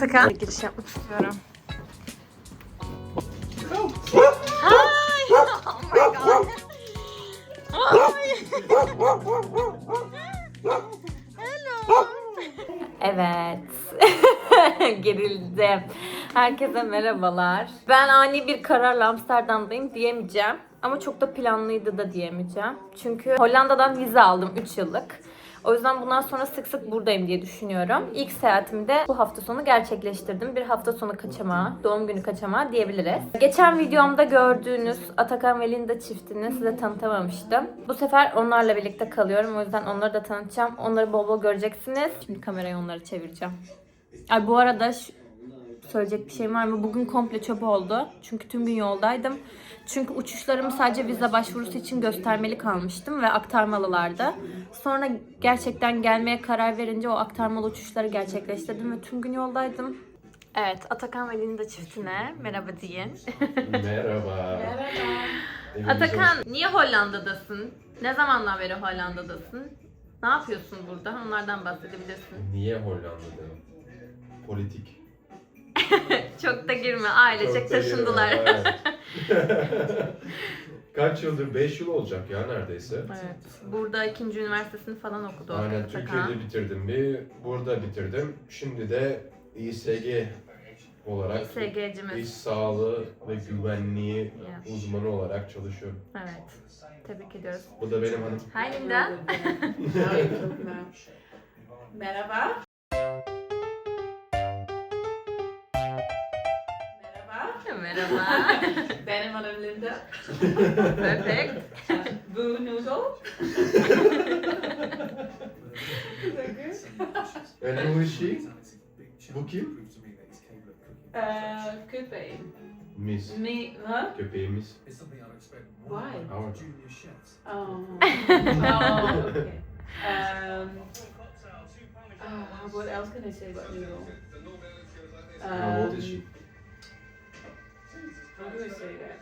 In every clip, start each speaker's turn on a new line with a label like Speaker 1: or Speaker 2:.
Speaker 1: Atakan? Giriş yapmak istiyorum. Evet. Gerildim. Herkese merhabalar. Ben ani bir kararla Amsterdam'dayım diyemeyeceğim. Ama çok da planlıydı da diyemeyeceğim. Çünkü Hollanda'dan vize aldım 3 yıllık. O yüzden bundan sonra sık sık buradayım diye düşünüyorum. İlk seyahatimi de bu hafta sonu gerçekleştirdim. Bir hafta sonu kaçamağı, doğum günü kaçamağı diyebiliriz. Geçen videomda gördüğünüz Atakan ve Linda çiftini size tanıtamamıştım. Bu sefer onlarla birlikte kalıyorum. O yüzden onları da tanıtacağım. Onları bol bol göreceksiniz. Şimdi kamerayı onlara çevireceğim. Ay bu arada şu- söyleyecek bir şeyim var mı? Bugün komple çöp oldu. Çünkü tüm gün yoldaydım. Çünkü uçuşlarımı sadece vize başvurusu için göstermeli kalmıştım ve aktarmalılardı. Sonra gerçekten gelmeye karar verince o aktarmalı uçuşları gerçekleştirdim ve tüm gün yoldaydım. Evet, Atakan ve Linda çiftine merhaba deyin.
Speaker 2: Merhaba. Evimize
Speaker 1: Atakan, niye Hollanda'dasın? Ne zamandan beri Hollanda'dasın? Ne yapıyorsun burada? Onlardan bahsedebilirsin.
Speaker 2: Niye Hollanda'dayım? Politik.
Speaker 1: Çok da girme, ailecek
Speaker 2: Çok da
Speaker 1: taşındılar.
Speaker 2: evet. Kaç yıldır? 5 yıl olacak ya neredeyse.
Speaker 1: Evet. Burada ikinci üniversitesini falan okudu.
Speaker 2: Aynen
Speaker 1: Atakan.
Speaker 2: Türkiye'de bitirdim bir, burada bitirdim. Şimdi de İSG olarak
Speaker 1: SG'cimiz.
Speaker 2: iş sağlığı ve güvenliği
Speaker 1: Yeah.
Speaker 2: uzmanı olarak çalışıyorum.
Speaker 1: Evet. Tebrik ediyoruz.
Speaker 2: Bu da benim hanım.
Speaker 1: Hi Linda.
Speaker 3: Merhaba. Merhaba. Benim adım Linda.
Speaker 1: Perfect.
Speaker 3: Boo Noodle.
Speaker 2: And who is she? Bu kim?
Speaker 3: Uh, köpeği.
Speaker 2: Miss.
Speaker 3: Me, huh?
Speaker 2: Köpeğimiz.
Speaker 3: Why?
Speaker 2: Our.
Speaker 3: Oh. oh, okay. Um, uh, what else can I say about Noodle?
Speaker 2: How old is she?
Speaker 3: How do I say that?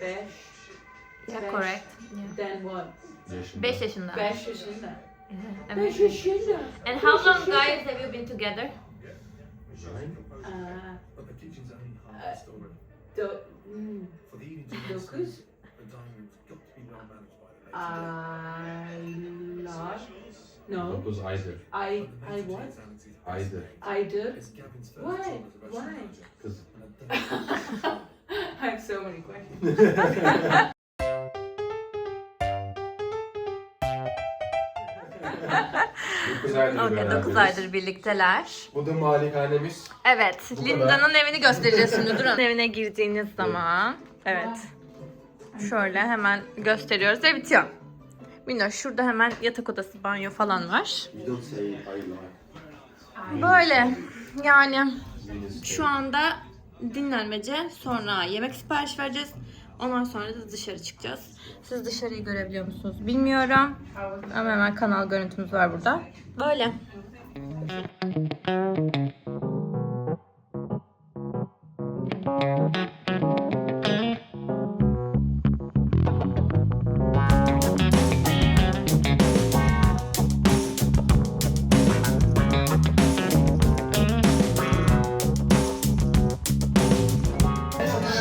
Speaker 3: Beş.
Speaker 1: Yeah, correct.
Speaker 3: Then what?
Speaker 2: Yaşında.
Speaker 1: 5 yaşında.
Speaker 3: Beş yaşında.
Speaker 1: Evet.
Speaker 3: Beş yaşında.
Speaker 1: And how long guys have you been together?
Speaker 2: Nine?
Speaker 3: Uh, do, mm, dokuz. Aylar. No.
Speaker 2: 9 aydır.
Speaker 3: I, I what?
Speaker 2: Aydır.
Speaker 3: Aydır. Why? Why?
Speaker 2: Kız.
Speaker 3: I have so many questions.
Speaker 2: 9 aydır
Speaker 1: Okay,
Speaker 2: beraberiz.
Speaker 1: 9 aydır birlikteler.
Speaker 2: Bu da malikanemiz.
Speaker 1: Evet,
Speaker 2: Bu
Speaker 1: Linda'nın evini göstereceğiz şimdi. Durun. Evine girdiğiniz zaman. Evet. Şöyle hemen gösteriyoruz ve bitiyor. Minnoş şurada hemen yatak odası, banyo falan var.
Speaker 2: You don't say I like.
Speaker 1: Böyle yani şu anda dinlenmece sonra yemek sipariş vereceğiz. Ondan sonra da dışarı çıkacağız. Siz dışarıyı görebiliyor musunuz bilmiyorum. Ama hemen kanal görüntümüz var burada. Böyle.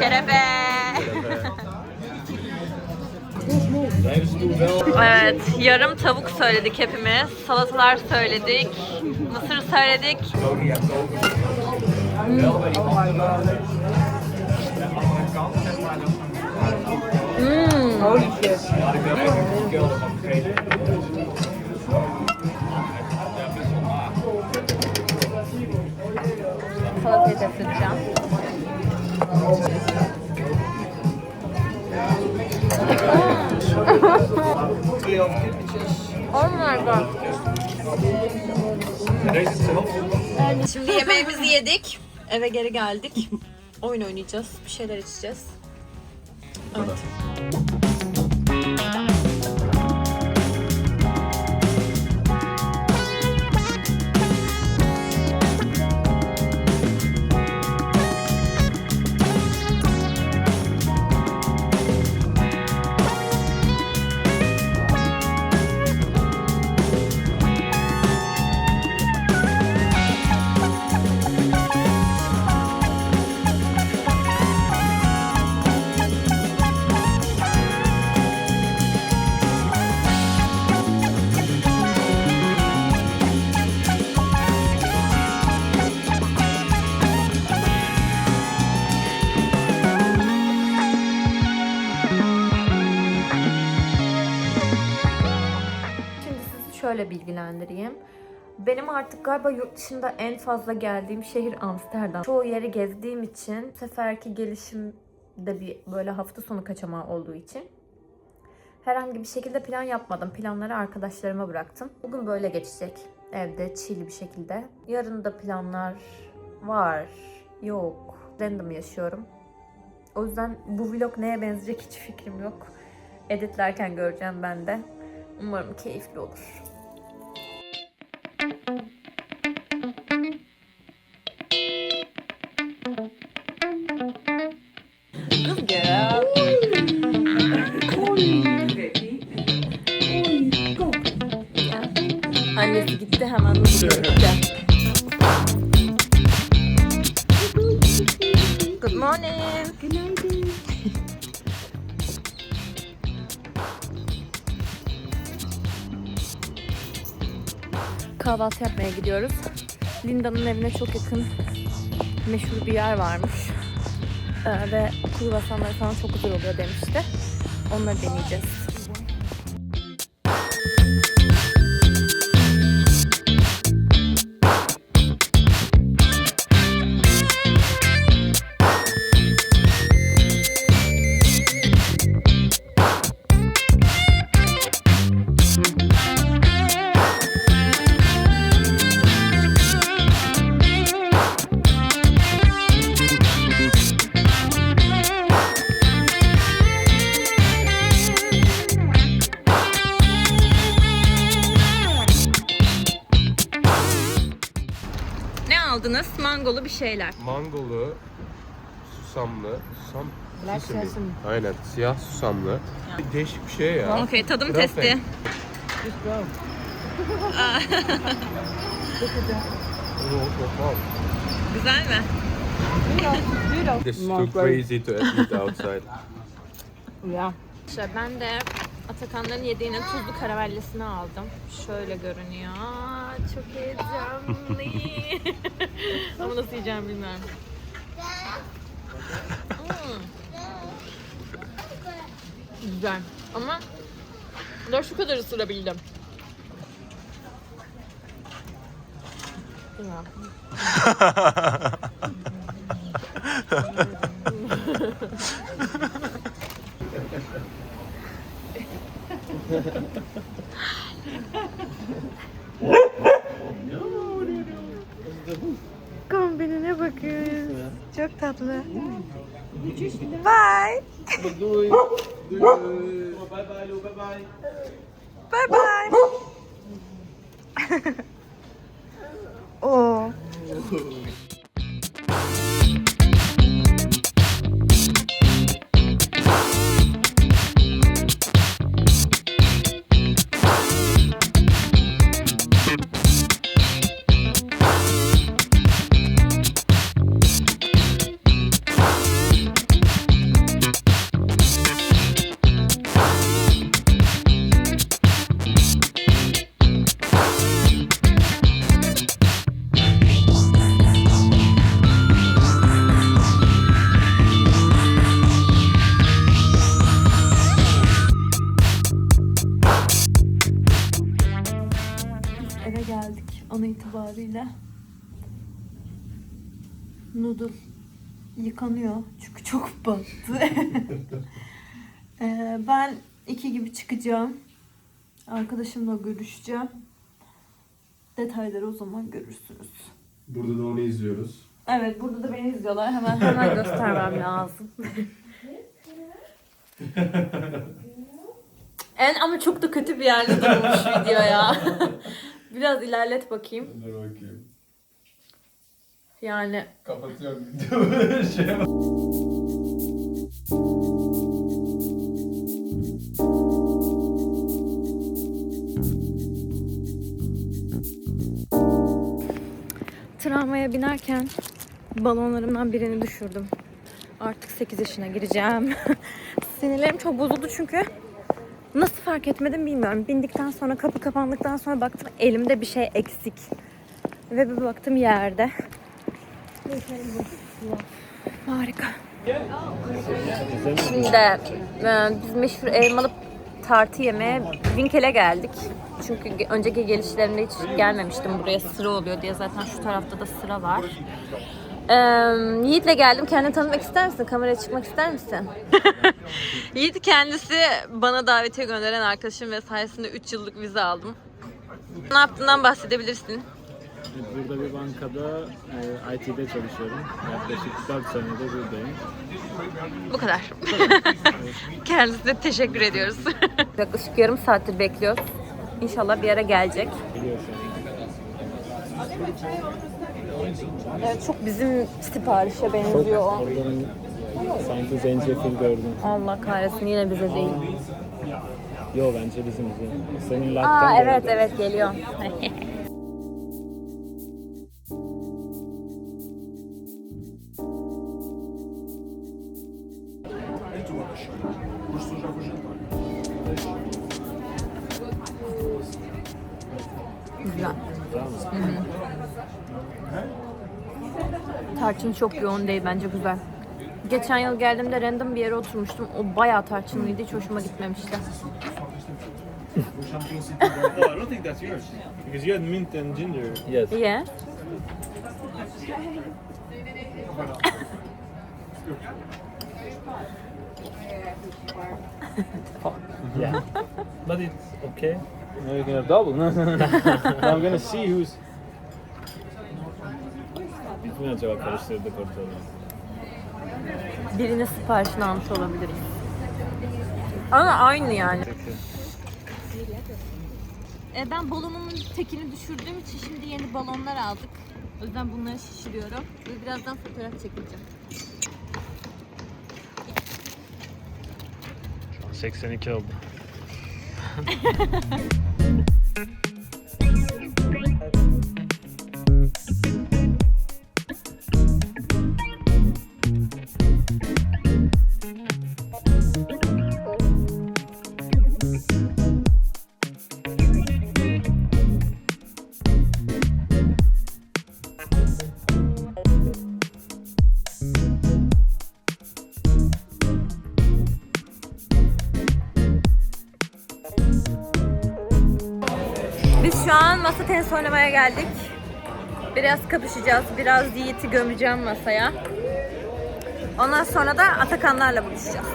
Speaker 1: Şerefe. Evet, yarım tavuk söyledik hepimiz. Salatalar söyledik. Mısır söyledik. Salatayı da fırlayacağım. Oh my god. Şimdi yemeğimizi yedik. Eve geri geldik. Oyun oynayacağız. Bir şeyler içeceğiz.
Speaker 2: Bu
Speaker 1: bilgilendireyim. Benim artık galiba yurt dışında en fazla geldiğim şehir Amsterdam. Çoğu yeri gezdiğim için, bu seferki gelişim de bir böyle hafta sonu kaçamağı olduğu için herhangi bir şekilde plan yapmadım. Planları arkadaşlarıma bıraktım. Bugün böyle geçecek. Evde chill bir şekilde. Yarın da planlar var, yok. Random yaşıyorum. O yüzden bu vlog neye benzeyecek hiç fikrim yok. Editlerken göreceğim ben de. Umarım keyifli olur. Gidiyoruz. Linda'nın evine çok yakın meşhur bir yer varmış. Ee, ve kruvasanları falan çok güzel oluyor demişti. Onları deneyeceğiz. Şeyler.
Speaker 2: Mangolu, susamlı, susam
Speaker 4: Black
Speaker 2: sesimi.
Speaker 4: sesame.
Speaker 2: Aynen, siyah susamlı. Değişik bir şey ya.
Speaker 1: Okey tadım
Speaker 2: Rafael.
Speaker 1: testi.
Speaker 4: Just go.
Speaker 2: Oh, wow.
Speaker 1: Güzel mi?
Speaker 2: It's too crazy to eat outside.
Speaker 4: Yeah.
Speaker 1: İşte ben de Atakanların yediğinin tuzlu karamellisini aldım. Şöyle görünüyor. Çok heyecanlı. Ama nasıl yiyeceğim bilmiyorum. Hmm. Güzel. Ama da şu kadar ısırabildim. Ya. bakıyoruz. Çok tatlı. Bye. Bye bye. Oo. Yıkanıyor çünkü çok battı. Ee, ben iki gibi çıkacağım. Arkadaşımla görüşeceğim. Detayları o zaman görürsünüz.
Speaker 2: Burada da onu izliyoruz.
Speaker 1: Evet burada da beni izliyorlar. Hemen hemen göstermem lazım. en ama çok da kötü bir yerde durmuş video ya. Biraz ilerlet bakayım.
Speaker 2: Dur bakayım.
Speaker 1: Yani
Speaker 2: Kapatıyorum videoyu. şey
Speaker 1: tramvaya binerken balonlarımdan birini düşürdüm. Artık 8 yaşına gireceğim. Sinirlerim çok bozuldu çünkü nasıl fark etmedim bilmiyorum. Bindikten sonra kapı kapandıktan sonra baktım elimde bir şey eksik. Ve bir baktım yerde. Harika. Şimdi e, biz meşhur elmalı tartı yemeye Winkel'e geldik. Çünkü önceki gelişlerimde hiç gelmemiştim buraya sıra oluyor diye zaten şu tarafta da sıra var. Ee, Yiğit'le geldim. Kendini tanıtmak ister misin? Kameraya çıkmak ister misin? Yiğit kendisi bana davetiye gönderen arkadaşım ve sayesinde 3 yıllık vize aldım. Ne yaptığından bahsedebilirsin.
Speaker 5: Burada bir bankada e, IT'de çalışıyorum. Yaklaşık 4 senedir buradayım.
Speaker 1: Bu kadar. Kendisine teşekkür ediyoruz. Yaklaşık yarım saattir bekliyoruz. İnşallah bir ara gelecek. Evet, çok bizim siparişe
Speaker 5: Çok
Speaker 1: benziyor o.
Speaker 5: oradan sanki zencefil gördüm.
Speaker 1: Allah kahretsin yine bize değil.
Speaker 5: Yo bence bizim bizim. Senin
Speaker 1: Aa
Speaker 5: latten
Speaker 1: evet evet geliyor. Tarçın çok yoğun değil bence güzel. Geçen yıl geldiğimde random bir yere oturmuştum. O bayağı tarçınlıydı. Hiç hoşuma gitmemişti.
Speaker 6: Oh, I don't think that's yours. Because you had mint and ginger.
Speaker 5: Yes.
Speaker 1: İyi.
Speaker 5: Yeah. But it's okay.
Speaker 6: No, you can have double. I'm gonna see who's.
Speaker 5: Biz mi acaba karıştırdık ortalığı?
Speaker 1: Birinin siparişini almış olabiliriz. Ama aynı yani. E, ben balonumun tekini düşürdüğüm için şimdi yeni balonlar aldık. O yüzden bunları şişiriyorum. Ve birazdan fotoğraf çekeceğim.
Speaker 5: 82 oldu.
Speaker 1: oynamaya geldik. Biraz kapışacağız. Biraz Yiğit'i gömeceğim masaya. Ondan sonra da Atakanlarla buluşacağız.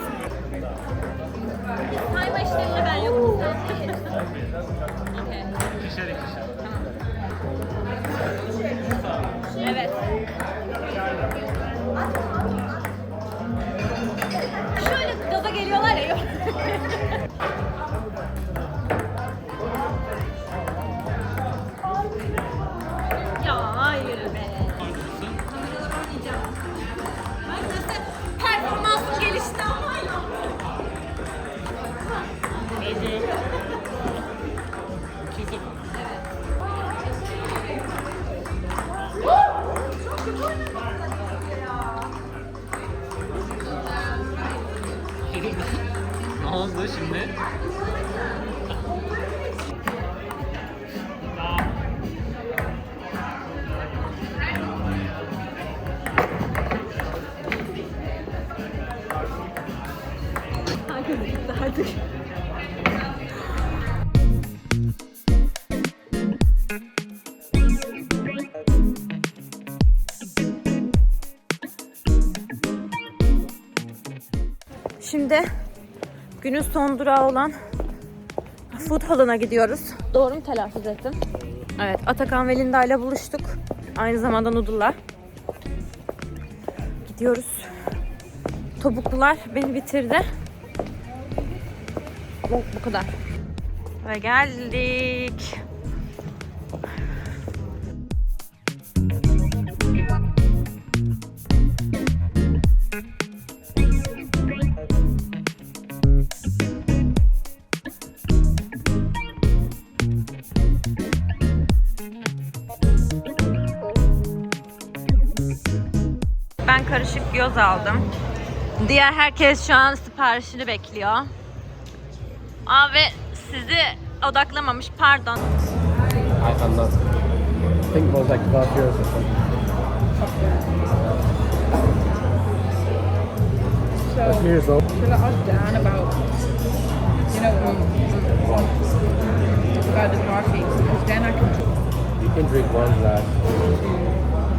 Speaker 1: Sayma işlerinde ben yokum. Okey.
Speaker 5: İkişer ikişer.
Speaker 1: Evet.
Speaker 5: Şimdi
Speaker 1: günün son durağı olan Food Hall'ına gidiyoruz. Doğru mu telaffuz ettim? Evet, Atakan ve Linda ile buluştuk. Aynı zamanda Noodle'la. gidiyoruz. Topuklular beni bitirdi. Bu, bu kadar. Ve geldik. Göz aldım. Diğer herkes şu an siparişini bekliyor. Aa ve sizi odaklamamış pardon.
Speaker 5: I cannot. I think it was like 12 euros or something.
Speaker 3: So,
Speaker 5: Years old.
Speaker 3: should I ask Dan about, you know, um, about the coffee? Because then I can
Speaker 5: You can drink one glass.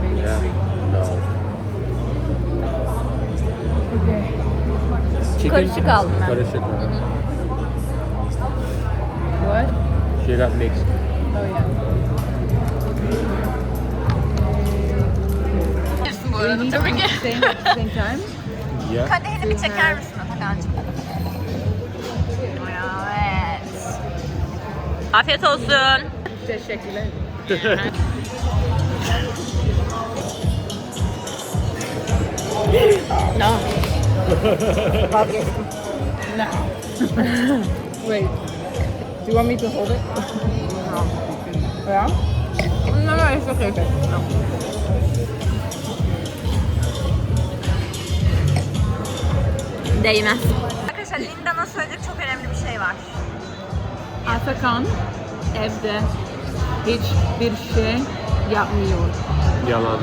Speaker 3: maybe
Speaker 5: Yeah.
Speaker 3: drink.
Speaker 5: No.
Speaker 3: Okay.
Speaker 5: Chicken?
Speaker 1: Karışık aldım ben.
Speaker 5: Karışık.
Speaker 3: What?
Speaker 5: She got mixed.
Speaker 3: Oh yeah.
Speaker 1: Bu
Speaker 3: to
Speaker 1: tabii ki.
Speaker 3: same same time?
Speaker 5: Yeah.
Speaker 1: Kadehini bir çeker misin Atakan'cığım? Evet. Afiyet olsun.
Speaker 3: Teşekkürler.
Speaker 1: No. Vazgeçtim.
Speaker 3: No. Wait. Do you want me to hold it? No. Yeah?
Speaker 1: No, no, it's okay. Değmez. Arkadaşlar Linda'nın söyleyecek çok önemli bir şey var.
Speaker 3: Atakan evde hiçbir şey yapmıyor.
Speaker 5: Yalan.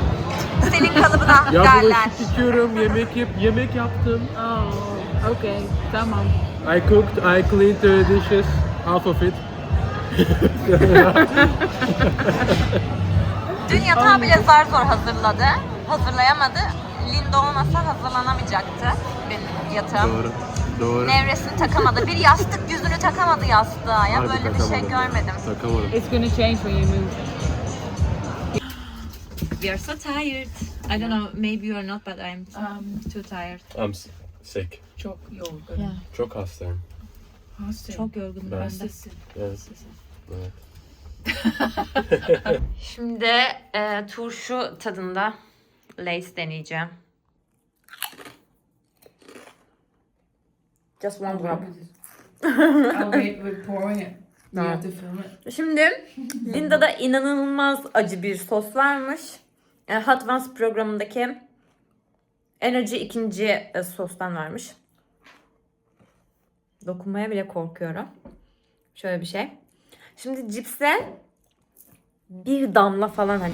Speaker 1: Senin kalıbına
Speaker 5: Ya
Speaker 1: derler.
Speaker 5: bulaşık yıkıyorum, yemek yap, yemek yaptım.
Speaker 3: Oh, okay. Tamam.
Speaker 5: I cooked, I cleaned the dishes, half of it.
Speaker 1: Dün yatağı bile zar zor hazırladı. Hazırlayamadı. Linda olmasa hazırlanamayacaktı benim yatağım.
Speaker 5: Doğru. Doğru.
Speaker 1: Nevresini takamadı. Bir yastık yüzünü takamadı yastığa. Ya
Speaker 5: Harbi
Speaker 1: böyle bir şey
Speaker 5: takamadım.
Speaker 1: görmedim.
Speaker 5: Takamadım.
Speaker 3: It's gonna change when you move.
Speaker 1: We are so tired. I don't know, maybe you are not but I'm
Speaker 3: Um,
Speaker 1: too tired.
Speaker 2: I'm s- sick.
Speaker 3: çok yorgun.
Speaker 1: Yeah.
Speaker 2: Çok hastayım.
Speaker 3: Hasta.
Speaker 1: Çok yorgunum
Speaker 2: Ben-
Speaker 1: ben de.
Speaker 3: Hastasın.
Speaker 2: Evet. evet.
Speaker 1: Şimdi e, turşu tadında Lace deneyeceğim. Just one drop.
Speaker 3: I'll wait with pouring it. You have to film it.
Speaker 1: Şimdi Linda'da inanılmaz acı bir sos varmış. E, Hot Ones programındaki Energy ikinci e, sostan varmış. Dokunmaya bile korkuyorum. Şöyle bir şey. Şimdi cipse bir damla falan hani.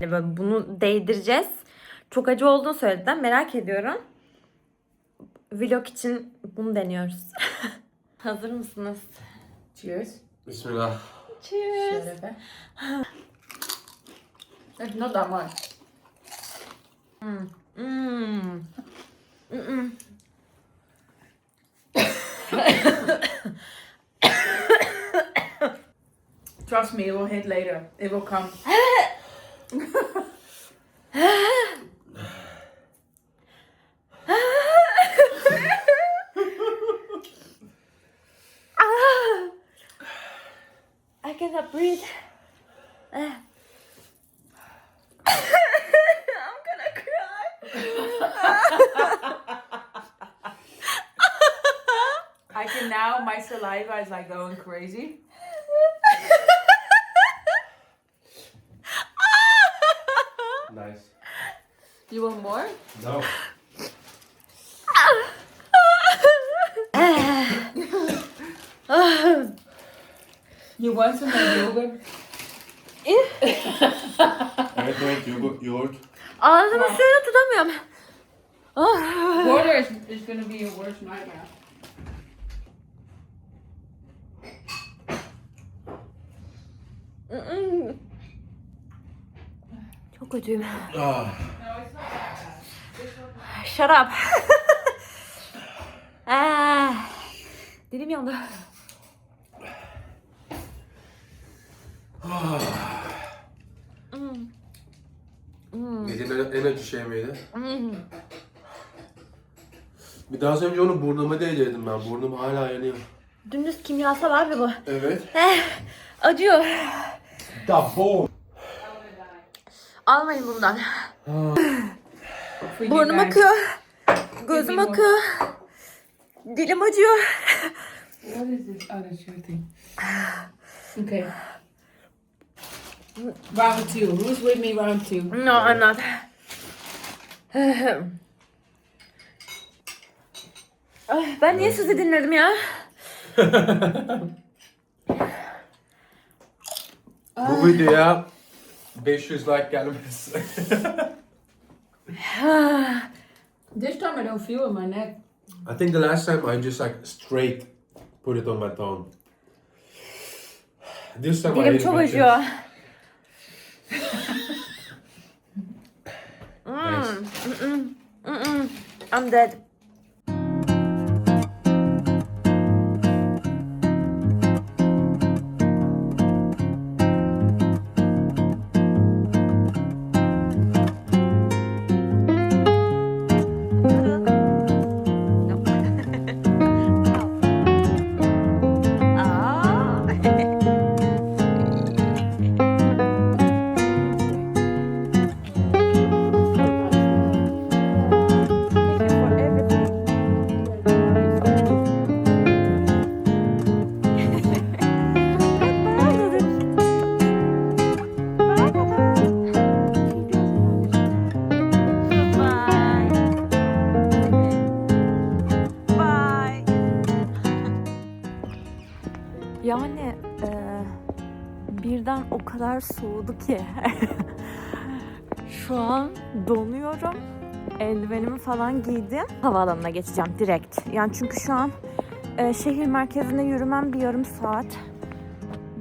Speaker 1: Böyle bunu değdireceğiz. Çok acı olduğunu söylediler. Merak ediyorum. Vlog için bunu deniyoruz. Hazır mısınız?
Speaker 3: Cheers.
Speaker 2: Bismillah.
Speaker 1: Cheers.
Speaker 3: Şerefe. It's not that much.
Speaker 1: Mm.
Speaker 3: Trust me, it will hit later. It will come. Ah.
Speaker 1: I cannot breathe. Ah. I'm gonna cry.
Speaker 3: I can now, my saliva is like going crazy.
Speaker 2: Nice.
Speaker 3: You want more?
Speaker 2: No.
Speaker 3: You want some yogurt?
Speaker 2: Evet evet yoğurt. yoğurt.
Speaker 1: Ağzımı suyla tutamıyorum.
Speaker 3: Water is, is gonna be your worst nightmare.
Speaker 1: Mm-mm. Çok kötüyüm.
Speaker 2: Ah.
Speaker 1: Shut up. Ah, dilim yandı. Hmm. Hmm.
Speaker 2: Yediğin en acı şey miydi?
Speaker 1: Hmm.
Speaker 2: Bir daha önce onu burnuma değdirdim ben. Burnum hala yanıyor.
Speaker 1: Dümdüz kimyasal abi bu.
Speaker 2: Evet.
Speaker 1: Acıyor.
Speaker 2: Double.
Speaker 1: Almayın bundan. Burnum akıyor. Gözüm akıyor. Dilim acıyor.
Speaker 3: What is this? That's your thing. Okay. Round two. Who's with me? Round two.
Speaker 1: No, I'm not. Ay, ben niye sizi dinledim ya?
Speaker 2: Bu videoya 500 like gelmez.
Speaker 3: This time I don't feel in my neck.
Speaker 2: I think the last time I just like straight put it on my tongue. This time I
Speaker 1: Dilim
Speaker 2: hit
Speaker 1: çok
Speaker 2: my
Speaker 1: acıyor.
Speaker 2: chest. Nice.
Speaker 1: Mm-mm. Mm-mm. I'm dead. Yani eee, birden o kadar soğudu ki şu an donuyorum. Eldivenimi falan giydim. Havaalanına geçeceğim direkt. Yani çünkü şu an eee, şehir merkezine yürümem bir yarım saat.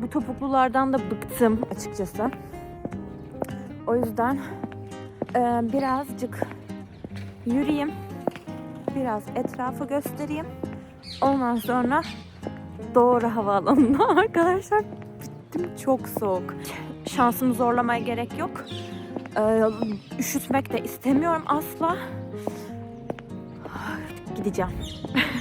Speaker 1: Bu topuklulardan da bıktım açıkçası. O yüzden eee, birazcık yürüyeyim. Biraz etrafı göstereyim. Ondan sonra doğru havaalanına arkadaşlar bittim çok soğuk. Şansımı zorlamaya gerek yok. Ee, üşütmek de istemiyorum asla. Gideceğim.